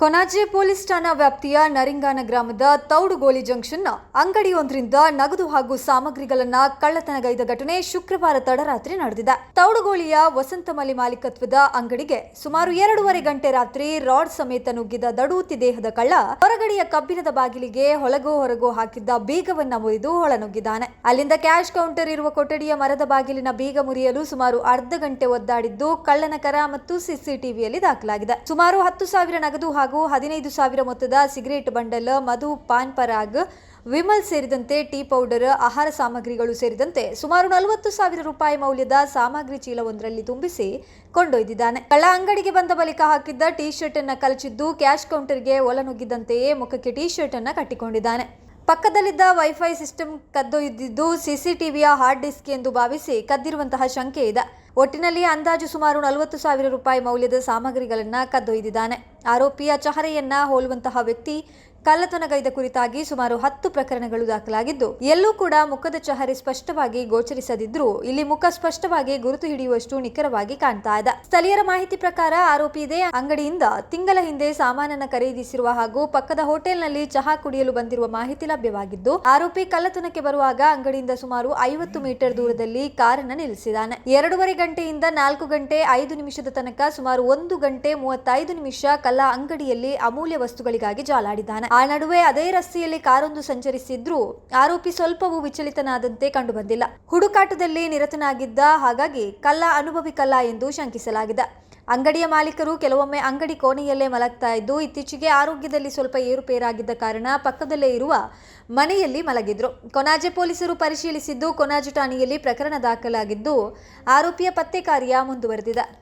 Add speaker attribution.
Speaker 1: Konaje police ಠಾಣಾ ವ್ಯಾಪ್ತಿಯ ನರಿಂಗಾನ ಗ್ರಾಮದ ತೌಡುಗೋಲಿ ಜಂಕ್ಷನ್ನ ಅಂಗಡಿಯೊಂದರಿಂದ ನಗದು ಹಾಗೂ ಸಾಮಗ್ರಿಗಳನ್ನ ಕಳ್ಳತನಗೈದ ಘಟನೆ ಶುಕ್ರವಾರ ತಡರಾತ್ರಿ ನಡೆದಿದೆ. ತೌಡುಗೋಳಿಯ ವಸಂತಮಲಿ ಮಾಲೀಕತ್ವದ ಅಂಗಡಿಗೆ ಸುಮಾರು ಎರಡೂವರೆ ಗಂಟೆ ರಾತ್ರಿ ರಾಡ್ ಸಮೇತ ನುಗ್ಗಿದ ದಡೂತಿ ದೇಹದ ಕಳ್ಳ ಹೊರಗಡೆಯ ಕಬ್ಬಿಣದ ಬಾಗಿಲಿಗೆ ಹೊಲಗೋ ಹೊರಗೋ ಹಾಕಿದ್ದ ಬೀಗವನ್ನ ಮುರಿದು ಒಳನುಗ್ಗಿದ್ದಾನೆ. ಅಲ್ಲಿಂದ ಕ್ಯಾಶ್ ಕೌಂಟರ್ ಇರುವ ಕೊಠಡಿಯ ಮರದ ಬಾಗಿಲಿನ ಬೀಗ ಮುರಿಯಲು ಸುಮಾರು ಅರ್ಧ ಗಂಟೆ ಒದ್ದಾಡಿದ್ದು ಕಳ್ಳನ ಕರ ಮತ್ತು ಸಿಸಿಟಿವಿಯಲ್ಲಿ ದಾಖಲಾಗಿದೆ. ಸುಮಾರು ಹತ್ತು ಸಾವಿರ ನಗದು ಹದಿನೈದು ಸಾವಿರ ಮೊತ್ತದ ಸಿಗರೇಟ್ ಬಂಡಲ್, ಮಧು, ಪಾನ್ ಪರಾಗ್, ವಿಮಲ್ ಸೇರಿದಂತೆ ಟೀ ಪೌಡರ್, ಆಹಾರ ಸಾಮಗ್ರಿಗಳು ಸೇರಿದಂತೆ ಸುಮಾರು ನಲವತ್ತು ಸಾವಿರ ರೂಪಾಯಿ ಮೌಲ್ಯದ ಸಾಮಗ್ರಿ ಚೀಲವೊಂದರಲ್ಲಿ ತುಂಬಿಸಿ ಕೊಂಡೊಯ್ದಿದ್ದಾನೆ. ಕಳ್ಳ ಅಂಗಡಿಗೆ ಬಂದ ಬಳಿಕ ಹಾಕಿದ್ದ ಟೀ ಶರ್ಟ್ ಅನ್ನ ಕಲಚಿದ್ದು ಕ್ಯಾಶ್ ಕೌಂಟರ್ಗೆ ಒಳನುಗ್ಗಿದ್ದಂತೆಯೇ ಮುಖಕ್ಕೆ ಟೀ ಶರ್ಟ್ ಅನ್ನ ಕಟ್ಟಿಕೊಂಡಿದ್ದಾನೆ. ಪಕ್ಕದಲ್ಲಿದ್ದ ವೈಫೈ ಸಿಸ್ಟಮ್ ಕದ್ದೊಯ್ದಿದ್ದು ಸಿಸಿಟಿವಿಯ ಹಾರ್ಡ್ ಡಿಸ್ಕ್ ಎಂದು ಭಾವಿಸಿ ಕದ್ದಿರುವಂತಹ ಶಂಕೆ ಇದೆ. ಒಟ್ಟಿನಲ್ಲಿ ಅಂದಾಜು ಸುಮಾರು ನಲವತ್ತು ಸಾವಿರ ರೂಪಾಯಿ ಮೌಲ್ಯದ ಸಾಮಗ್ರಿಗಳನ್ನು ಕದ್ದೊಯ್ದಿದ್ದಾನೆ ಆರೋಪಿಯ ಚಹರೆಯನ್ನ ಹೋಲುವಂತಹ ವ್ಯಕ್ತಿ ಕಳ್ಳತನಗೈದ ಕುರಿತಾಗಿ ಸುಮಾರು ಹತ್ತು ಪ್ರಕರಣಗಳು ದಾಖಲಾಗಿದ್ದು, ಎಲ್ಲೂ ಕೂಡ ಮುಖದ ಚಹರೆ ಸ್ಪಷ್ಟವಾಗಿ ಗೋಚರಿಸದಿದ್ರೂ, ಇಲ್ಲಿ ಮುಖ ಸ್ಪಷ್ಟವಾಗಿ ಗುರುತು ಹಿಡಿಯುವಷ್ಟು ನಿಖರವಾಗಿ ಕಾಣ್ತಾ ಇದೆ. ಸ್ಥಳೀಯರ ಮಾಹಿತಿ ಪ್ರಕಾರ ಆರೋಪಿ ಇದೇ ಅಂಗಡಿಯಿಂದ ತಿಂಗಳ ಹಿಂದೆ ಸಾಮಾನನ್ನ ಖರೀದಿಸಿರುವ ಹಾಗೂ ಪಕ್ಕದ ಹೋಟೆಲ್ನಲ್ಲಿ ಚಹಾ ಕುಡಿಯಲು ಬಂದಿರುವ ಮಾಹಿತಿ ಲಭ್ಯವಾಗಿದ್ದು, ಆರೋಪಿ ಕಳ್ಳತನಕ್ಕೆ ಬರುವಾಗ ಅಂಗಡಿಯಿಂದ ಸುಮಾರು ಐವತ್ತು ಮೀಟರ್ ದೂರದಲ್ಲಿ ಕಾರನ್ನ ನಿಲ್ಲಿಸಿದ್ದಾನೆ. ಎರಡೂವರೆ ಗಂಟೆಯಿಂದ ನಾಲ್ಕು ಗಂಟೆ ಐದು ನಿಮಿಷದ ತನಕ ಸುಮಾರು ಒಂದು ಗಂಟೆ ಮೂವತ್ತೈದು ನಿಮಿಷ ಕಲ್ಲ ಅಂಗಡಿಯಲ್ಲಿ ಅಮೂಲ್ಯ ವಸ್ತುಗಳಿಗಾಗಿ ಜಾಲಾಡಿದ್ದಾನೆ. ಆ ನಡುವೆ ಅದೇ ರಸ್ತೆಯಲ್ಲಿ ಕಾರೊಂದು ಸಂಚರಿಸಿದ್ರೂ ಆರೋಪಿ ಸ್ವಲ್ಪವೂ ವಿಚಲಿತನಾದಂತೆ ಕಂಡುಬಂದಿಲ್ಲ. ಹುಡುಕಾಟದಲ್ಲಿ ನಿರತನಾಗಿದ್ದ ಹಾಗಾಗಿ ಕಲ್ಲ ಅನುಭವಿ ಕಲ್ಲ ಎಂದು ಶಂಕಿಸಲಾಗಿದೆ. ಅಂಗಡಿಯ ಮಾಲೀಕರು ಕೆಲವೊಮ್ಮೆ ಅಂಗಡಿ ಕೋಣೆಯಲ್ಲೇ ಮಲಗ್ತಾ ಇದ್ದು, ಇತ್ತೀಚೆಗೆ ಆರೋಗ್ಯದಲ್ಲಿ ಸ್ವಲ್ಪ ಏರುಪೇರಾಗಿದ್ದ ಕಾರಣ ಪಕ್ಕದಲ್ಲೇ ಇರುವ ಮನೆಯಲ್ಲಿ ಮಲಗಿದ್ರು. ಕೊನಾಜೆ ಪೊಲೀಸರು ಪರಿಶೀಲಿಸಿದ್ದು, ಕೊನಾಜೆ ಠಾಣೆಯಲ್ಲಿ ಪ್ರಕರಣ ದಾಖಲಾಗಿದ್ದು, ಆರೋಪಿಯ ಪತ್ತೆ ಕಾರ್ಯ ಮುಂದುವರೆದಿದೆ.